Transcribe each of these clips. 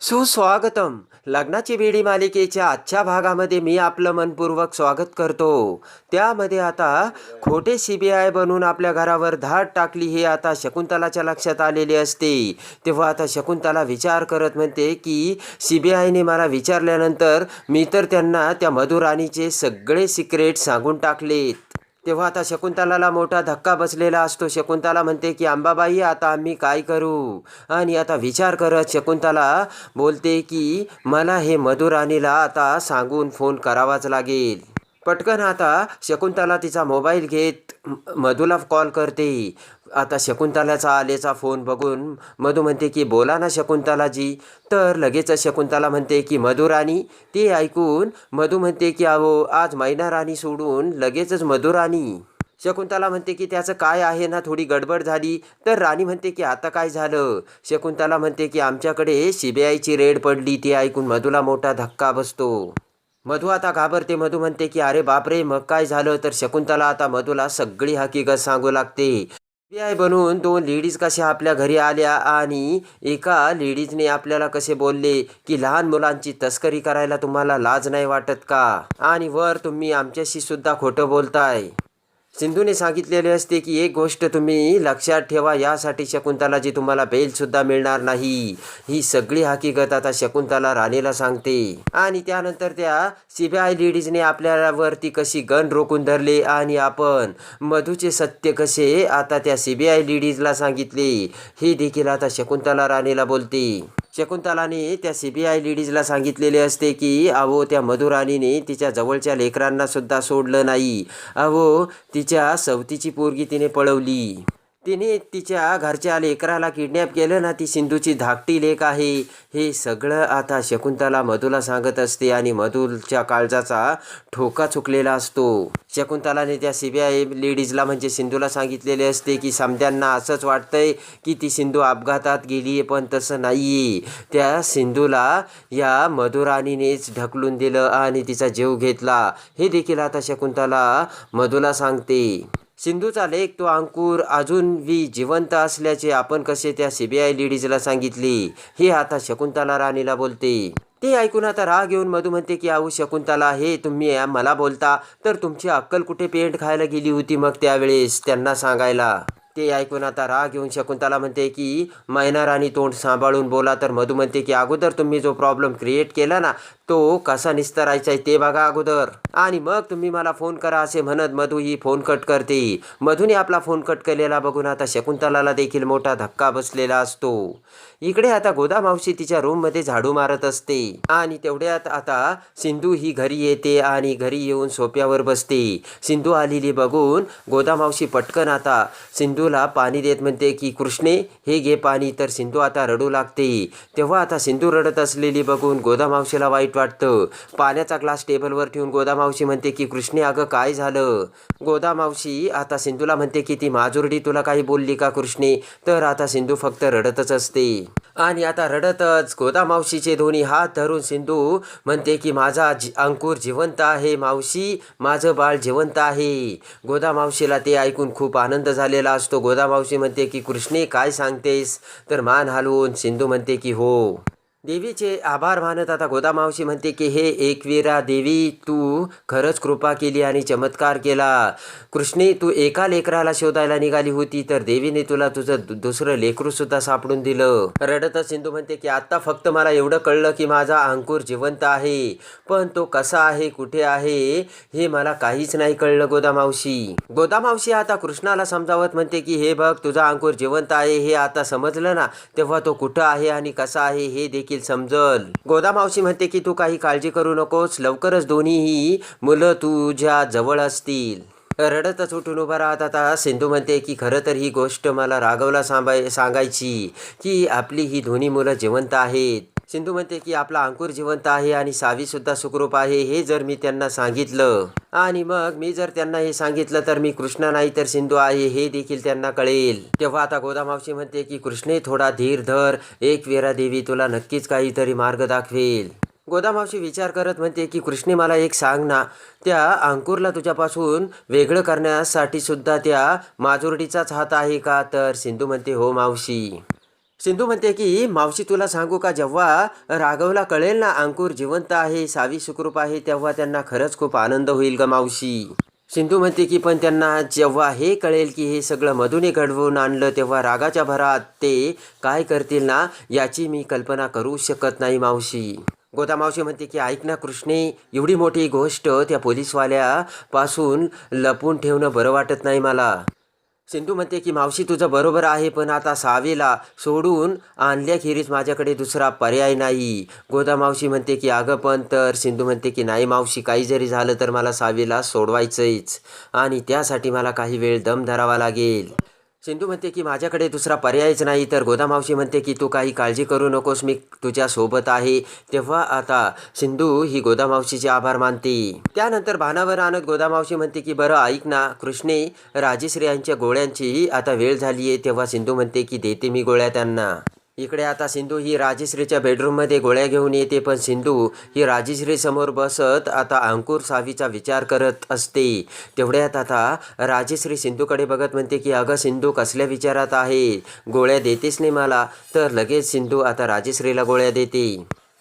सुस्वागतम. लग्नाची बेडी मालिकेच्या आजच्या भागामध्ये मी आपलं मनपूर्वक स्वागत करतो. त्यामध्ये आता खोटे सी बी आय बनून आपल्या घरावर धाड टाकली हे आता शकुंतलाच्या लक्षात आलेले असते. तेव्हा आता शकुंतला विचार करत म्हणते की सी बी आयने मला विचारल्यानंतर मी तर त्यांना त्या मधुराणीचे सगळे सिक्रेट सांगून टाकलेत. तेव्हा आता शकुंतलाला मोठा धक्का बसलेला असतो. शकुंतला म्हणते की अंबाबाई आता आम्ही काय करू? आणि आता विचार करत शकुंतला बोलते की मला हे मधुराणीला आता सांगून फोन करावाच लागेल. पटकन आता शकुंतला तिचा मोबाईल घेत मधूला कॉल करते. आता शकुंतलाचा आलेचा फोन बघून मधू म्हणते की बोला ना शकुंतलाजी. तर लगेच शकुंतला म्हणते की मधुराणी. ते ऐकून मधू म्हणते की अहो आज मैना राणी सोडून लगेचच मधुराणी. शकुंतला म्हणते की त्याचं काय आहे ना थोडी गडबड झाली. तर राणी म्हणते की आता काय झालं? शकुंतला म्हणते की आमच्याकडे सी बी आयची रेड पडली. ती ऐकून मधूला मोठा धक्का बसतो. मधू आता घाबरते. मधू म्हणते की अरे बापरे मग काय झालं? तर शकुंतला आता मधूला सगळी हकीकत सांगू लागते. बी आय बनून दोन लेडीज कशा आपल्या घरी आल्या आणि एका लेडीजने आपल्याला कसे बोलले की लहान मुलांची तस्करी करायला तुम्हाला लाज नाही वाटत का? आणि वर तुम्ही आमच्याशी सुद्धा खोटं बोलताय. सिंधूने सांगितलेले असते की एक गोष्ट तुम्ही लक्षात ठेवा यासाठी शकुंतलाची तुम्हाला बेलसुद्धा मिळणार नाही. ही सगळी हकीकत आता शकुंतला राणीला सांगते. आणि त्यानंतर त्या सीबीआय लेडीजने आपल्यावरती कशी गन रोखून धरले आणि आपण मधूचे सत्य कसे आता त्या सीबीआय लेडीजला सांगितले. हे देखील आता शकुंतला राणीला बोलते. शकुंतलाने त्या सी बी आय लेडीजला सांगितलेले असते की अहो त्या मधुराणीने तिच्या जवळच्या लेकरांना सुद्धा सोडलं नाही. अहो तिच्या सवतीची पोरगी तिने पळवली. तिने तिच्या घरच्या लेकराला किडनॅप केलं ना ती सिंधूची धाकटी लेक आहे. हे सगळं आता शकुंतला मधूला सांगत असते आणि मधुलच्या काळजाचा ठोका चुकलेला असतो. शकुंतलाने त्या सी बी आय लेडीजला म्हणजे सिंधूला सांगितलेले असते की समद्यांना असंच वाटतंय की ती सिंधू अपघातात गेली आहे पण तसं नाही आहे त्या सिंधूला या मधुराणीनेच ढकलून दिलं आणि तिचा जीव घेतला. हे देखील आता शकुंतला मधूला सांगते. सिंधूचा लेख तो अंकुर अजून वी जिवंत असल्याचे आपण कसे त्या सी बी आय लेडीजला सांगितले? हे आता शकुंतला राणीला बोलते. ते ऐकून आता राग येऊन मधू म्हणते की आऊ शकुंतला हे तुम्ही मला बोलता. तर तुमची अक्कल कुठे पेंट खायला गेली होती मग त्यावेळेस? त्यांना सांगायला. ते ऐकून आता राग येऊन शकुंतला म्हणते की मैनाराणी तोंड सांभाळून बोला. तर मधू म्हणते की अगोदर तुम्ही जो प्रॉब्लेम क्रिएट केला ना तो कसा निस्तरायचा आहे ते बघा अगोदर. आणि मग तुम्ही मला फोन करा असे म्हणत मधू ही फोन कट करते. मधूने आपला फोन कट केलेला बघून आता शकुंतलाला देखील मोठा धक्का बसलेला असतो. इकडे आता गोदा मावशी तिच्या रूममध्ये झाडू मारत असते. आणि तेवढ्यात आता सिंधू ही घरी येते आणि घरी येऊन सोप्यावर बसते. सिंधू आलेली बघून गोदा मावशी पटकन आता सिंधू सिंधूला पाणी देत म्हणते की कृष्णे हे घे पाणी. तर सिंधू आता रडू लागते. तेव्हा आता सिंधू रडत असलेली बघून गोदा मावशीला वाईट वाटतं. पाण्याचा ग्लास टेबलवर ठेवून गोदा मावशी म्हणते की कृष्णे अगं काय झालं? गोदा मावशी आता सिंधूला म्हणते की ती माजुर्डी तुला काही बोलली का कृष्णे? तर आता सिंधू फक्त रडतच असते. आणि आता रडतच गोदा मावशीचे दोन्ही हात धरून सिंधू म्हणते की माझा जी अंकुर जिवंत आहे मावशी माझं बाळ जिवंत आहे. गोदा मावशीला ते ऐकून खूप आनंद झालेला असतो. गोदा मावशी म्हणते की कृष्णे काय सांगतेस? तर मान हलवून सिंधू म्हणते की हो. देवीचे आभार मानत आता गोदामावशी म्हणते की हे एकवीरा देवी तू खरंच कृपा केली आणि चमत्कार केला. कृष्णे तू एका लेकराला शोधायला निघाली होती तर देवीने तुला तुझं दुसरं लेकरू सुद्धा सापडून दिलं. रडतच सिंधू म्हणते की आत्ता फक्त मला एवढं कळलं की माझा अंकुर जिवंत आहे. पण तो कसा आहे कुठे आहे हे मला काहीच नाही कळलं गोदामावशी गोदामावशी आता कृष्णाला समजावत म्हणते की हे बघ तुझा अंकुर जिवंत आहे हे आता समजलं ना तेव्हा तो कुठं आहे आणि कसा आहे हे देखील समजल. गोदा मावशी म्हणते की तू काही काळजी करू नकोस. लवकरच दोन्हीही मुलं तुझ्या जवळ असतील. रडतच उठून उभा राहत आता सिंधू म्हणते की खरं तर ही गोष्ट मला राघवला सांगाय सांगायची की आपली ही दोन्ही मुलं जिवंत आहेत. सिंधू म्हणते की आपला अंकुर जिवंत आहे आणि सावी सुद्धा सुखरूप आहे हे जर मी त्यांना सांगितलं. आणि मग मी जर त्यांना हे सांगितलं तर मी कृष्ण नाही तर सिंधू आहे हे देखील त्यांना कळेल. तेव्हा आता गोदामावशी म्हणते की कृष्णे थोडा धीर धर एक वेरा देवी तुला नक्कीच काहीतरी मार्ग दाखवेल. गोदामावशी विचार करत म्हणते की कृष्णे मला एक सांग ना त्या अंकुरला तुझ्यापासून वेगळं करण्यासाठी सुद्धा त्या माजुर्डीचाच हात आहे का? तर सिंधू म्हणते हो मावशी. सिंधू म्हणते की मावशी तुला सांगू का जेव्हा राघवला कळेल ना अंकुर जिवंत आहे सावी सुखरूप आहे तेव्हा त्यांना खरंच खूप आनंद होईल ग मावशी. सिंधू म्हणते की पण त्यांना जेव्हा हे कळेल की हे सगळं मधुने घडवून आणलं तेव्हा रागाच्या भरात ते काय करतील ना याची मी कल्पना करू शकत नाही मावशी. गोदा मावशी म्हणते की ऐक ना कृष्णे एवढी मोठी गोष्ट त्या पोलीसवाल्यापासून लपून ठेवणं बरं वाटत नाही मला. सिंधू म्हणते की मावशी तुझं बरोबर आहे पण आता सावेला सोडून आणल्याखेरीज माझ्याकडे दुसरा पर्याय नाही. गोदा मावशी म्हणते की अगं पण तर. सिंधू म्हणते की नाही मावशी काही जरी झालं तर मला सावेला सोडवायचंच आणि त्यासाठी मला काही वेळ दम धरावा लागेल. सिंधू म्हणते की माझ्याकडे दुसरा पर्यायच नाही तर गोदामावशी म्हणते की तू काही काळजी करू नकोस मी तुझ्यासोबत आहे. तेव्हा आता सिंधू ही गोदामावशीचे आभार मानते. त्यानंतर भानावर आणत गोदामावशी म्हणते की बरं ऐक ना कृष्णे राजेश्री यांच्या आता वेळ झाली आहे तेव्हा सिंधू म्हणते की देते मी गोळ्या त्यांना. इकडे आता सिंधू ही राजेश्रीच्या बेडरूममध्ये गोळ्या घेऊन येते पण सिंधू ही राजेश्री समोर बसत आता अंकुर सावीचा विचार करत असते. तेवढ्यात आता राजेश्री सिंधूकडे बघत म्हणते की अगं सिंधू कसल्या विचारात आहे? गोळ्या देतेच नाही मला? तर लगेच सिंधू आता राजेश्रीला गोळ्या देते.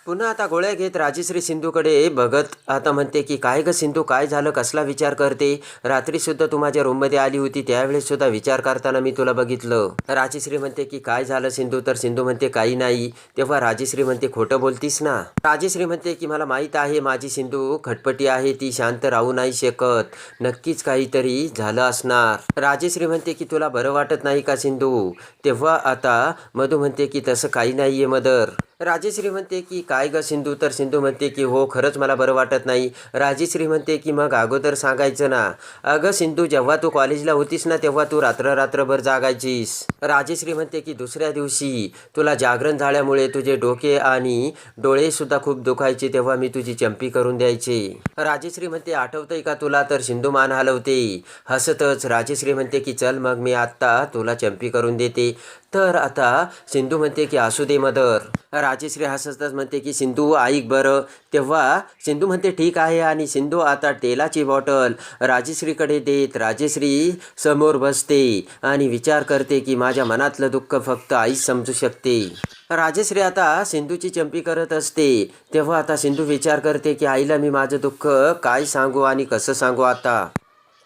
पुन्हा आता गोळ्या घेत राजेश्री सिंधूकडे बघत आता म्हणते की काय ग सिंधू काय झालं कसला विचार करते? रात्रीसुद्धा तू माझ्या रूममध्ये आली होती त्यावेळेससुद्धा विचार करताना मी तुला बघितलं. राजेश्री म्हणते की काय झालं सिंधू? तर सिंधू म्हणते काही नाही. तेव्हा राजेश्री म्हणते खोटं बोलतीस ना? राजेश्री म्हणते की मला माहीत आहे माझी सिंधू खटपटी आहे ती शांत राहू नाही शकत. नक्कीच काहीतरी झालं असणार. राजेश्री म्हणते की तुला बरं वाटत नाही का सिंधू? तेव्हा आता मधू म्हणते की तसं काही नाहीये मदर. राजेश्री म्हणते की काय ग सिंधू? तर सिंधू म्हणते की हो खरंच मला बरं वाटत नाही. राजेश्री म्हणते की मग अगोदर सांगायचं ना. अगं सिंधू जेव्हा तू कॉलेजला होतीस ना तेव्हा तू रात्र रात्रभर जागायचीस. राजेश्री म्हणते की दुसऱ्या दिवशी तुला जागरण झाल्यामुळे तुझे डोके आणि डोळेसुद्धा खूप दुखायचे तेव्हा मी तुझी चंपी करून द्यायचे. राजेश्री म्हणते आठवतंय का तुला? तर सिंधू मान हलवते. हसतच राजेश्री म्हणते की चल मग मी आत्ता तुला चंपी करून देते. तर आता सिंधू म्हणते की असू दे मदर. राजेश्री हसतच म्हणते की सिंधू ऐक बरं. तेव्हा सिंधू म्हणते ठीक आहे. आणि सिंधू आता तेलाची बॉटल राजेश्रीकडे देत राजेश्री समोर बसते आणि विचार करते की माझ्या मनातलं दुःख फक्त आईच समजू शकते. राजेश्री आता सिंधूची चंपी करत असते. तेव्हा आता सिंधू विचार करते की आईला मी माझं दुःख काय सांगू आणि कसं सांगू आता?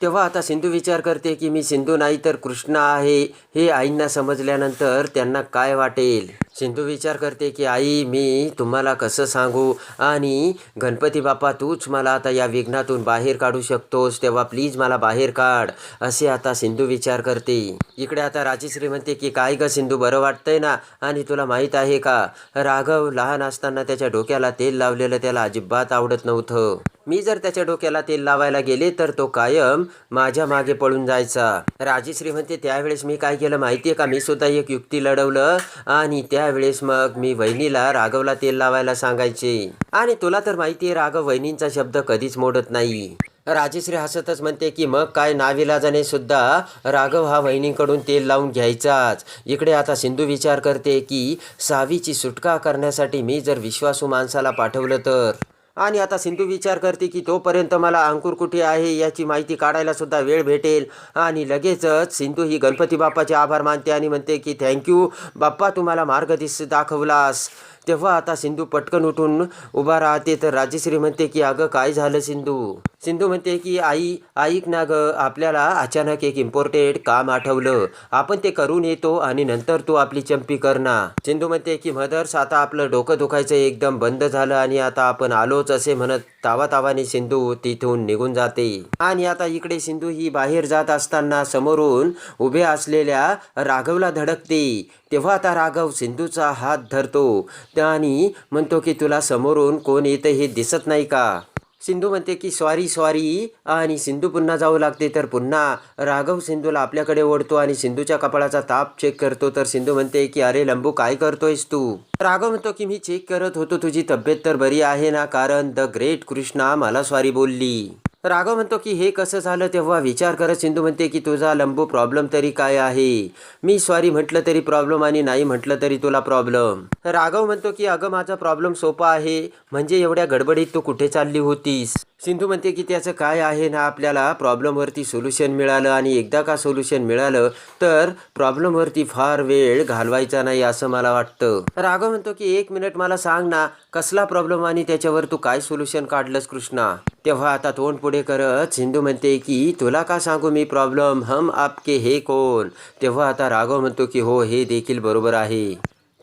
तेव्हा आता सिंधू विचार करते की मी सिंधू नाही तर कृष्ण आहे हे आईंना समजल्यानंतर त्यांना काय वाटेल? सिंधू विचार करते की आई मी तुम्हाला कसं सांगू? आणि गणपती बाप्पा तूच मला आता या विघ्नातून बाहेर काढू शकतोस तेव्हा प्लीज मला बाहेर काढ. असे आता सिंधू विचार करते. इकडे आता राजेश्री म्हणते की काय ग सिंधू बरं वाटतंय ना? आणि तुला माहीत आहे का? राघव लहान असताना त्याच्या डोक्याला तेल लावलेलं त्याला अजिबात आवडत नव्हतं. मी जर त्याच्या डोक्याला तेल लावायला गेले तर तो कायम माझ्या मागे पळून जायचा. राजेश्री म्हणते त्यावेळेस मी काय केलं माहिती आहे का? मी सुद्धा एक युक्ती लढवलं आणि त्या त्यावेळेस मग मी वहिनीला राघवला तेल लावायला सांगायचे. आणि तुला तर माहितीये राघव वहिनींचा शब्द कधीच मोडत नाही. राजेश्री हसतच म्हणते की मग काय नाविलाजाने सुद्धा राघव हा वहिनींकडून तेल लावून घ्यायचाच. इकडे आता सिंधू विचार करते की सावीची सुटका करण्यासाठी मी जर विश्वासू माणसाला पाठवलं तर? आणि आता सिंधू विचार करते की तोपर्यंत मला अंकुर कुठे आहे याची माहिती काढायला सुद्धा वेळ भेटेल. आणि लगेचच सिंधू ही गणपती बाप्पाचे आभार मानते आणि म्हणते की थँक्यू बाप्पा तुम्हाला मार्ग दिस दाखवलास. तेव्हा आता सिंधू पटकन उठून उभा राहते. तर राजेश्री म्हणते की अगं काय झालं सिंधू? सिंधू म्हणते की आई ऐक ना ग आपल्याला अचानक एक इम्पॉर्टेंट काम आठवलं. आपण ते करून येतो आणि नंतर तू आपली चंपी कर ना. सिंधू म्हणते की मदर्स आता आपलं डोकं दुखायचं एकदम बंद झालं आणि आता आपण आलोच असे म्हणत तावा तावाने सिंधू तिथून निघून जाते. आणि आता इकडे सिंधू ही बाहेर जात असताना समोरून उभे असलेल्या राघवला धडकते. तेव्हा आता राघव सिंधूचा हात धरतो. आणि म्हणतो की तुला समोरून कोण येतं हे दिसत नाही का? सिंधू म्हणते की सॉरी सॉरी. आणि सिंधू पुन्हा जाऊ लागते. तर पुन्हा राघव सिंधूला आपल्याकडे ओढतो आणि सिंधूच्या कपाळाचा ताप चेक करतो. तर सिंधू म्हणते की अरे लंबू काय करतोयस तू? राघव म्हणतो की मी चेक करत होतो. तुझी तब्येत तर बरी आहे ना? कारण द ग्रेट कृष्णा मला सॉरी बोलली. राघव म्हणतो की हे कसं झालं? तेव्हा विचार करत सिंधू म्हणते की तुझा लंबू प्रॉब्लेम तरी काय आहे? मी सॉरी म्हटलं तरी प्रॉब्लेम आणि नाही म्हटलं तरी तुला प्रॉब्लेम राघव म्हणतो की अगं माझा प्रॉब्लेम सोपा आहे. म्हणजे एवढ्या गडबडीत तू कुठे चालली होतीस? सिंधू म्हणते की त्याचं काय आहे ना आपल्याला प्रॉब्लेमवरती सोल्युशन मिळालं आणि एकदा का सोल्युशन मिळालं तर प्रॉब्लेमवरती फार वेळ घालवायचा नाही असं मला वाटतं. राघव म्हणतो की एक मिनिट मला सांग ना कसला प्रॉब्लेम आणि त्याच्यावर तू काय सोल्युशन काढलंस कृष्णा? तेव्हा आता तोंड पुढे करत सिंधू म्हणते की तुला का सांगू मी प्रॉब्लेम हम आपके हे कोण? तेव्हा आता राघव म्हणतो की हो हे देखील बरोबर आहे.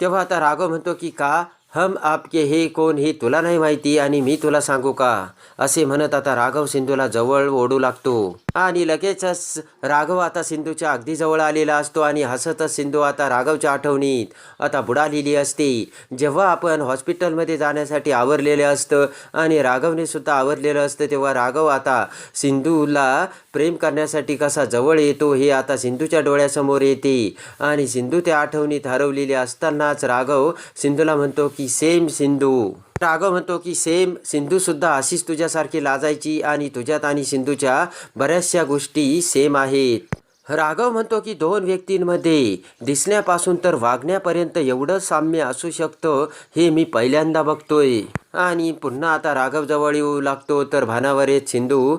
तेव्हा आता राघव म्हणतो की का हम आपके हे कोण हे तुला नाही माहिती आणि मी तुला सांगू का? असे म्हणत आता राघव सिंधूला जवळ ओढू लागतो. आणि लगेचच राघव आता सिंधूच्या अगदी जवळ आलेला असतो आणि हसतच सिंधू आता राघवच्या आठवणीत. आता बुडालेली असते. जेव्हा आपण हॉस्पिटलमध्ये जाण्यासाठी आवरलेलं असतं आणि राघवने सुद्धा आवरलेलं असतं तेव्हा राघव आता सिंधूला प्रेम करण्यासाठी कसा जवळ येतो हे आता सिंधूच्या डोळ्यासमोर येते. आणि सिंधू त्या आठवणीत हरवलेली असतानाच राघव सिंधूला म्हणतो की सेम सिंधू. राघव म्हणतो की सेम सिंधू सुद्धा अशीच तुझ्यासारखी लाजायची आणि तुझ्यात आणि सिंधूच्या बऱ्याचशा गोष्टी सेम आहेत. राघव म्हणतो की दोन व्यक्तींमध्ये दिसण्यापासून तर वागण्यापर्यंत एवढं साम्य असू शकतं हे मी पहिल्यांदा बघतोय. आणि पुन्हा आता राघव जवळ येऊ लागतो तर भानावर सिंधू.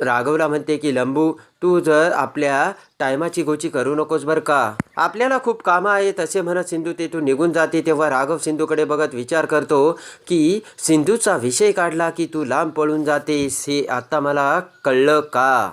राघवला म्हणते की लंबू तू जर आपल्या टायमाची गोची करू नकोस बरं का? आपल्याला खूप कामं आहेत असे म्हणत सिंधू तेथून निघून जाते. तेव्हा राघव सिंधूकडे बघत विचार करतो की सिंधूचा विषय काढला की तू लांब पळून जातेस हे आत्ता मला कळलं का?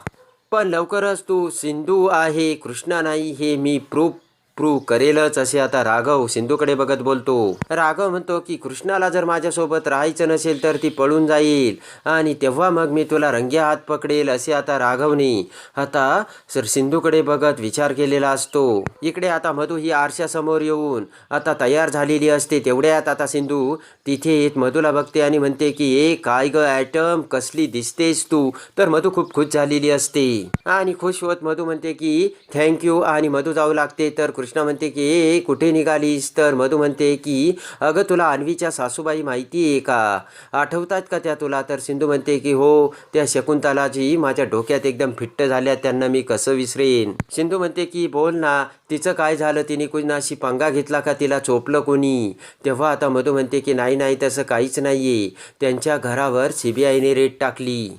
पण लवकरच तू सिंधू आहे कृष्णा नाही हे मी प्रूफ प्रूव्ह करेलच असे आता राघव सिंधूकडे बघत बोलतो. राघव म्हणतो की कृष्णाला जर माझ्यासोबत राहायचं नसेल तर ती पळून जाईल आणि तेव्हा मग मी तुला रंग्या हात पकडेल असे आता राघवने आता सर सिंधूकडे बघत विचार केलेला असतो. इकडे आता मधू ही आरशासमोर येऊन आता तयार झालेली असते. तेवढ्यात आता सिंधू तिथे येत मधूला बघते आणि म्हणते की ए काय ग ॲटम कसली दिसतेस तू? तर मधू खूप खुश झालेली असते. आणि खुश होत मधू म्हणते की थँक्यू आणि मधू जाऊ लागते तर कृष्णा म्हणते की ए कुठे निघालीस? तर मधू म्हणते की अगं तुला अन्वीच्या सासूबाई माहिती आहे का? आठवतात का त्या तुला? तर सिंधू म्हणते की हो त्या शकुंतलाजी माझ्या डोक्यात एकदम फिट्ट झाल्या त्यांना मी कसं विसरेन? सिंधू म्हणते की बोल ना तिचं काय झालं? तिने कुणाशी पंगा घेतला का? तिला चोपलं कोणी? तेव्हा आता मधू म्हणते की नाही नाही तसं काहीच नाहीये. त्यांच्या घरावर सीबीआयने रेड टाकली.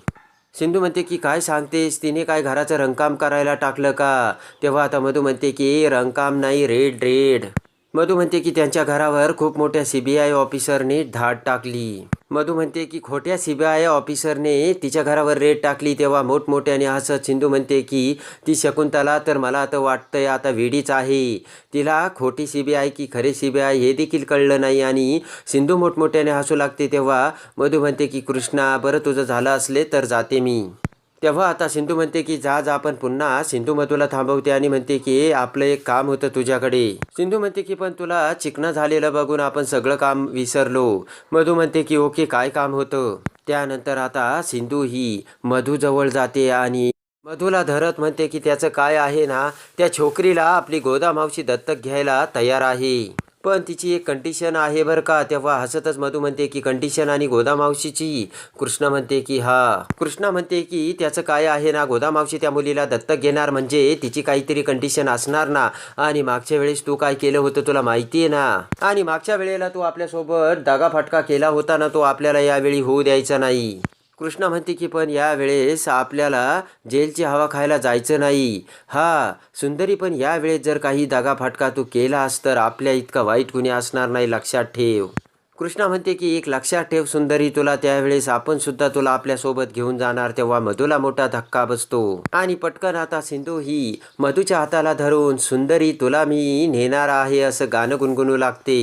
सिंधू म्हणते की काय सांगतेस? तिने काय घराचं रंगकाम करायला टाकलं का? तेव्हा आता मधू म्हणते की रंगकाम नाही रेड रेड. मधू म्हणते की त्यांच्या घरावर खूप मोठ्या सी बी आय ऑफिसरने धाड टाकली. मधू म्हणते की खोट्या सी बी आय ऑफिसरने तिच्या घरावर रेड टाकली तेव्हा मोठमोठ्याने हसत सिंधू म्हणते की ती शकुंतला तर मला आता वाटतंय आता वेडीच आहे. तिला खोटी सी बी आय की खरे सी बी आय हे देखील कळलं नाही आणि सिंधू मोठमोठ्याने हसू लागते तेव्हा मधू म्हणते की कृष्णा बरं तुझं झालं असले तर जाते मी. तेव्हा आता सिंधू म्हणते की जा जा आपण पुन्हा सिंधू मधूला थांबवते आणि म्हणते की आपलं एक काम होतं तुझ्याकडे. सिंधू म्हणते की पण तुला चिकनं झालेलं बघून आपण सगळं काम विसरलो. मधू म्हणते की ओके काय काम होतं? त्यानंतर आता सिंधू ही मधूजवळ जाते आणि मधूला धरत म्हणते की त्याचं काय आहे ना त्या छोकरीला आपली गोदा मावशी दत्तक घ्यायला तयार आहे. पण तिची एक कंडिशन आहे बरं का. तेव्हा हसतच मधू म्हणते की कंडिशन आणि गोदामावशीची कृष्णा म्हणते की हा. कृष्णा म्हणते की त्याचं काय आहे ना गोदामावशी त्या मुलीला दत्तक घेणार म्हणजे तिची काहीतरी कंडिशन असणार ना. आणि मागच्या वेळेस तू काय केलं होतं तुला माहिती आहे ना? आणि मागच्या वेळेला तू आपल्यासोबत दागाफाटका केला होता ना तो आपल्याला यावेळी होऊ द्यायचा नाही. कृष्णा म्हणते की पण यावेळेस आपल्याला जेलची हवा खायला जायचं नाही. हा सुंदरी पण यावेळेस जर काही दागाफटका तू केलास तर आपल्या इतका वाईट कुणी असणार नाही लक्षात ठेव. कृष्णा म्हणते की एक लक्षात ठेव सुंदरी तुला त्यावेळेस आपण सुद्धा तुला आपल्यासोबत घेऊन जाणार तेव्हा मधूला मोठा धक्का बसतो. आणि पटकन आता सिंधू ही मधूच्या हाताला धरून सुंदरी तुला मी नेणार आहे असं गाणं गुणगुणू लागते.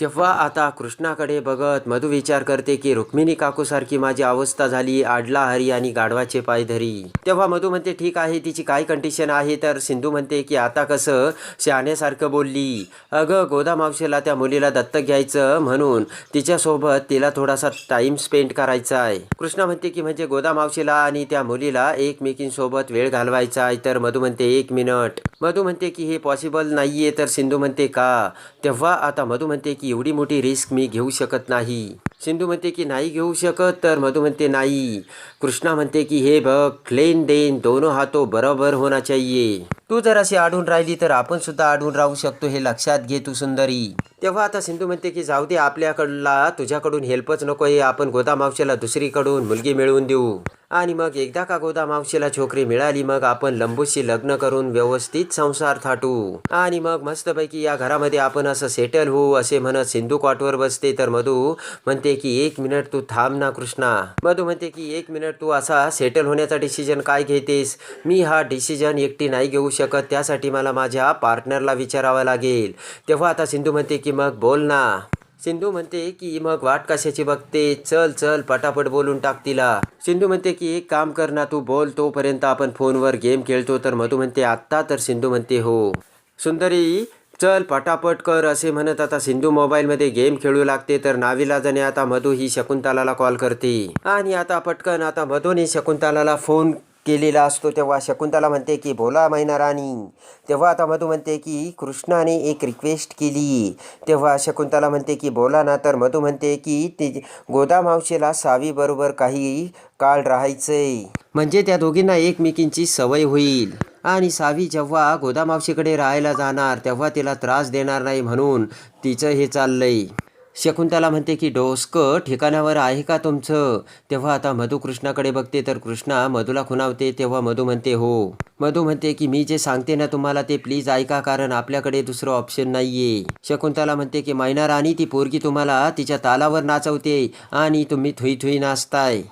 तेव्हा आता कृष्णाकडे बघत मधू विचार करते की रुक्मिणी काकूसारखी माझी अवस्था झाली आडला हरी आणि गाढवाचे पाय धरी. तेव्हा मधू म्हणते ठीक आहे तिची काय कंडिशन आहे? तर सिंधू म्हणते की आता कसं? शहाण्यासारखं बोलली. अगं गोदा मावशीला त्या मुलीला दत्तक घ्यायचं म्हणून तिच्यासोबत तिला थोडासा टाइम स्पेंड करायचा आहे. कृष्णा म्हणते की म्हणजे गोदा मावशीला आणि त्या मुलीला एकमेकींसोबत वेळ घालवायचा आहे. तर मधू म्हणते एक मिनिट मधू म्हणते की हे पॉसिबल नाहीये. तर सिंधू म्हणते का? तेव्हा आता मधू म्हणते की एवढी मोठी रिस्क मी घेऊ शकत नाही. सिंधू म्हणते की नाही घेऊ शकत. तर मधू म्हणते नाही. कृष्णा म्हणते की हे बघ लेन देन दोनों हातो बरोबर होना चाहिए. तू जर अशी आढून राहिली तर आपण सुद्धा आढून राहू शकतो हे लक्षात घे तू सुंदरी. तेव्हा आता सिंधू म्हणते की जाऊ दे आपल्याकडला तुझ्याकडून हेल्पच नको आहे आपण गोदा मावशीला दुसरीकडून मुलगी मिळवून देऊ. आणि मग एकदा का गोदा मावशीला छोकरी मिळाली मग आपण लंबूशी लग्न करून व्यवस्थित संसार थाटू. आणि मग मस्तपैकी या घरामध्ये आपण असं सेटल होऊ असे म्हणत सिंधू कॉटवर बसते. तर मधू म्हणते की एक मिनिट तू थांब ना कृष्णा. मधू म्हणते की एक मिनिट तू असा सेटल होण्याचा डिसिजन काय घेतेस? मी हा डिसिजन एकटी नाही घेऊ शकत त्यासाठी मला माझ्या पार्टनरला विचारावं लागेल. तेव्हा आता सिंधू म्हणते की मग बोल ना. सिंधू म्हणते की मग वाट कशाची बघते? चल चल पटापट बोलून टाक तिला. सिंधू म्हणते की एक काम कर ना तू बोल तोपर्यंत आपण फोनवर गेम खेळतो. तर मधू म्हणते आत्ता? तर सिंधू म्हणते हो. सुंदरी चल पटापट कर असे म्हणत आता सिंधू मोबाईलमध्ये गेम खेळू लागते. तर नाविलाजाने आता मधू ही शकुंतलाला कॉल करते. आणि आता पटकन आता मधूने शकुंतलाला फोन केलेला असतो तेव्हा शकुंतला म्हणते की बोला मैना राणी. तेव्हा आता मधू म्हणते की कृष्णाने एक रिक्वेस्ट केली. तेव्हा शकुंतला म्हणते की बोला ना तर मधू म्हणते की ते गोदामावशीला सावीबरोबर काही काळ राहायचंय. म्हणजे त्या दोघींना एकमेकींची सवय होईल. आणि सावी जेव्हा गोदामावशीकडे राहायला जाणार तेव्हा तिला त्रास देणार नाही म्हणून तिचं हे चाललंय. शकुंतला म्हणते की डोसकं ठिकाणावर आहे का तुमचं? तेव्हा आता मधू कृष्णाकडे बघते तर कृष्णा मधूला खुणावते तेव्हा मधू म्हणते हो. मधू म्हणते की मी जे सांगते ना तुम्हाला ते प्लीज ऐका कारण आपल्याकडे दुसरं ऑप्शन नाहीये. शकुंतला म्हणते की मैना राणी ती पोरगी तुम्हाला तिच्या तालावर नाचवते आणि तुम्ही थुई थुई नाचताय.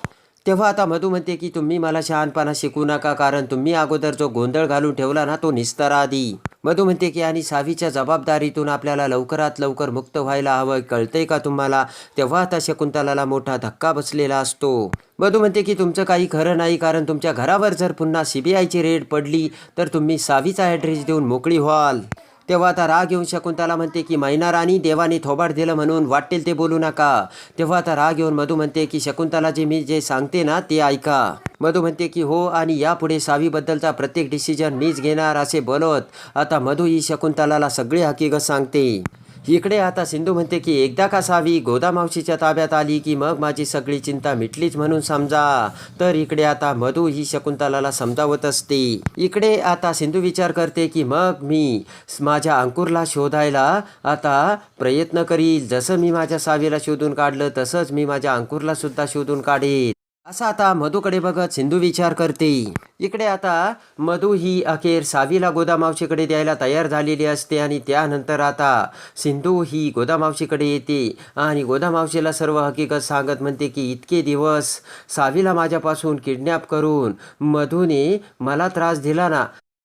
तेव्हा आता मधू म्हणते की तुम्ही मला शहाणपणा शिकू नका कारण तुम्ही अगोदर जो गोंधळ घालून ठेवला ना तो निस्तारा आधी मधू म्हणते की आणि सावीच्या जबाबदारीतून आपल्याला लवकरात लवकर मुक्त व्हायला हवं. कळतंय का तुम्हाला? तेव्हा आता शकुंतलाला मोठा धक्का बसलेला असतो. मधू म्हणते की तुमचं काही खरं नाही कारण तुमच्या घरावर जर पुन्हा सीबीआयची रेड पडली तर तुम्ही सावीचा ॲड्रेस देऊन मोकळी व्हाल. तेव्हा आता राग येऊन शकुंतला म्हणते की मैना राणी देवाने थोबाड दिलं म्हणून वाटेल ते बोलू नका. तेव्हा आता राग येऊन मधू म्हणते की शकुंतला जे मी जे सांगते ना ते ऐका. मधू म्हणते की हो आणि यापुढे सावीबद्दलचा प्रत्येक डिसिजन मीच घेणार असे बोलत. आता मधू ही शकुंतलाला सगळी हकीकत सांगते. इकडे आता सिंधू म्हणते की एकदा का सावी गोदा मावशीच्या ताब्यात आली की मग माझी सगळी चिंता मिटलीच म्हणून समजा. तर इकडे आता मधू ही शकुंतलाला समजावत असते. इकडे आता सिंधू विचार करते की मग मी माझ्या अंकुरला शोधायला आता प्रयत्न करील. जसं मी माझ्या सावीला शोधून काढलं तसंच मी माझ्या अंकुरला सुद्धा शोधून काढेल. असा आता मधूकडे बघत सिंधू विचार करते. इकडे आता मधू ही अखेर सावीला गोदामावशीकडे द्यायला तयार झालेली असते आणि त्यानंतर आता सिंधू ही गोदामावशीकडे येते. आणि गोदामावशीला सर्व हकीकत सांगत म्हणते की इतके दिवस सावीला माझ्यापासून किडनॅप करून मधूने मला त्रास दिला ना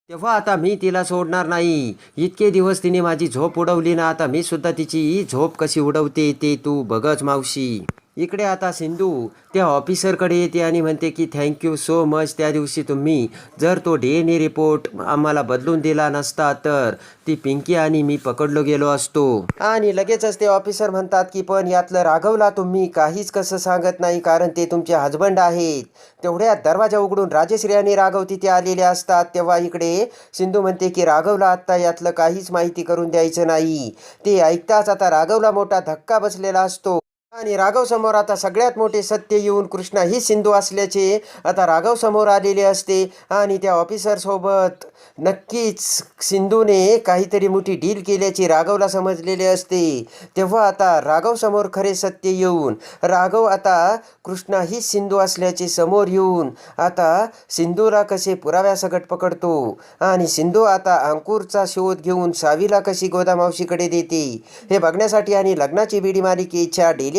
तेव्हा आता मी तिला सोडणार नाही. इतके दिवस तिने माझी झोप उडवली ना आता मी सुद्धा तिची झोप कशी उडवते ते तू बघच मावशी. इकडे आता सिंधू त्या ऑफिसरकडे येते आणि म्हणते की थँक्यू सो मच त्या दिवशी तुम्ही जर तो डी एन ए रिपोर्ट आम्हाला बदलून दिला नसता तर ती पिंकी आणि मी पकडलो गेलो असतो. आणि लगेचच ते ऑफिसर म्हणतात की पण यातलं राघवला तुम्ही काहीच कसं सांगत नाही कारण ते तुमचे हजबंड आहेत. तेवढ्यात दरवाजा उघडून राजश्री आणि राघव तिथे आलेले असतात. तेव्हा इकडे सिंधू म्हणते की राघवला आत्ता यातलं काहीच माहिती करून द्यायचं नाही. ते ऐकताच आता राघवला मोठा धक्का बसलेला असतो. आणि राघव समोर आता सगळ्यात मोठे सत्य येऊन कृष्णा ही सिंधू असल्याचे आता राघव समोर आलेले असते. आणि त्या ऑफिसरसोबत नक्कीच सिंधूने काहीतरी मोठी डील केल्याचे राघवला समजलेले असते. तेव्हा आता राघव समोर खरे सत्य येऊन राघव आता कृष्णा ही सिंधू असल्याचे समोर येऊन आता सिंधूला कसे पुराव्यासकट पकडतो. आणि सिंधू आता अंकुरचा शोध घेऊन सावीला कशी गोदामावशीकडे देते. हे बघण्यासाठी आणि लग्नाची बीडी मालिकेच्या डेली